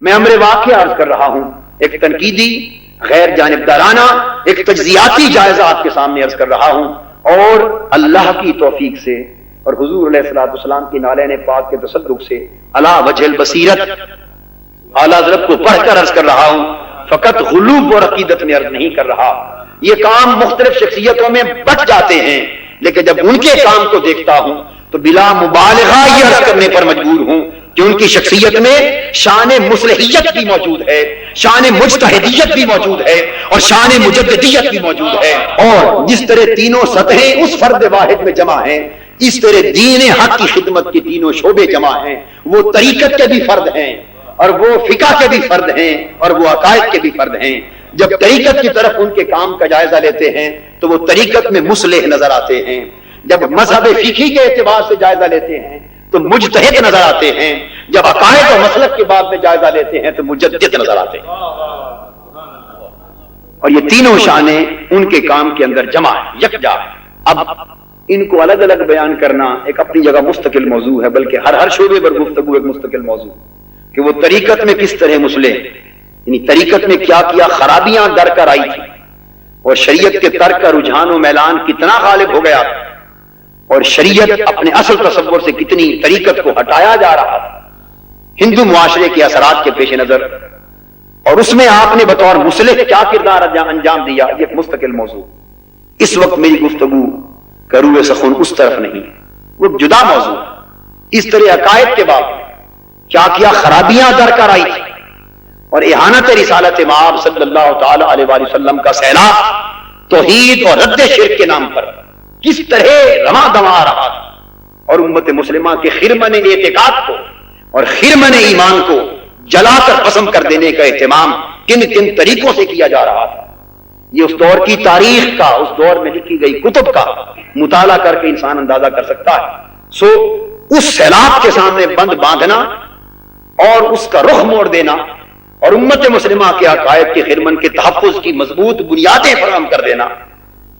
میں امر واقع عرض کر رہا ہوں۔ ایک تنقیدی، غیر جانبدارانہ، ایک تجزیاتی جائزہ آپ کے سامنے عرض کر رہا ہوں۔ اور اللہ کی توفیق سے اور حضور علیہ السلاۃ السلام کی نالین پاک کے تصدق سے اللہ وجہ البصیرت اعلیٰ حضرت کو پڑھ کر عرض کر رہا ہوں۔ فقط غلوب اور عقیدت میں عرض نہیں کر رہا۔ یہ کام مختلف شخصیتوں میں بچ جاتے ہیں، لیکن جب ان کے کام کو دیکھتا ہوں تو بلا مبالغہ یہ عرض کرنے پر مجبور ہوں۔ کہ ان کی شخصیت میں شان مسلحیت بھی موجود ہے، شان مجتہدیت بھی موجود ہے اور شان مجددیت بھی موجود ہے۔ اور جس طرح تینوں سطحیں اس فرد واحد میں جمع ہیں، اس طرح دین حق کی خدمت کے تینوں شعبے جمع ہیں۔ وہ طریقت کے بھی فرد ہیں اور وہ فقہ کے بھی فرد ہیں اور وہ عقائد کے بھی فرد ہیں۔ جب طریقت کی طرف ان کے کام کا جائزہ لیتے ہیں، تو وہ طریقت میں مسلح نظر آتے ہیں۔ جب مذہب فقی کے اعتبار سے جائزہ لیتے ہیں، تو مجتہد نظر آتے ہیں۔ جب عقائد و مسلک کے بعد میں جائزہ لیتے ہیں تو مجدد نظر آتے ہیں۔ اور یہ تینوں شانے ان کے کام کے اندر جمع ہے یکجا اب ان کو الگ الگ بیان کرنا ایک اپنی جگہ مستقل موضوع ہے، بلکہ ہر ہر شعبے پر گفتگو ایک مستقل موضوع۔ کہ وہ طریقت میں کس طرح مسلے یعنی طریقت میں کیا کیا خرابیاں در کر آئی تھی اور شریعت کے ترک کا رجحان و میلان کتنا غالب ہو گیا۔ اور شریعت اپنے اصل تصور سے کتنی طریقت کو ہٹایا جا رہا تھا۔ ہندو معاشرے کے اثرات کے پیش نظر اور اس میں آپ نے بطور مسلح کیا کردار انجام دیا؟ یہ مستقل موضوع. اس وقت میری گفتگو کروے سخن اس طرف نہیں وہ جدا موضوع اس طرح عقائد کے بعد کیا کیا خرابیاں در کر آئی تھی اور احانت رسالت ماب صلی اللہ تعالی علیہ وسلم کا سیلاب توحید اور رد شرک کے نام پر کس طرح رما دما رہا اور امت مسلمہ کے خرمن اعتقاد کو اور خرمن ایمان کو جلا کر پسند کر دینے کا اہتمام کن کن طریقوں سے کیا جا رہا تھا۔ یہ اس دور کی تاریخ کا، اس دور میں لکھی گئی کتب کا مطالعہ کر کے انسان اندازہ کر سکتا ہے۔ سو اس سیلاب کے سامنے بند باندھنا اور اس کا رخ موڑ دینا اور امت مسلمہ کے عقائد کے خرمن کے تحفظ کی مضبوط بنیادیں فراہم کر دینا،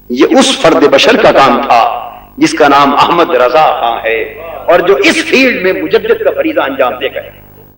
یہ اس فرد بشر کا کام تھا۔ جس کا نام احمد رضا خاں ہے اور جو اس فیلڈ میں مجدد کا فریضہ انجام دے گئے۔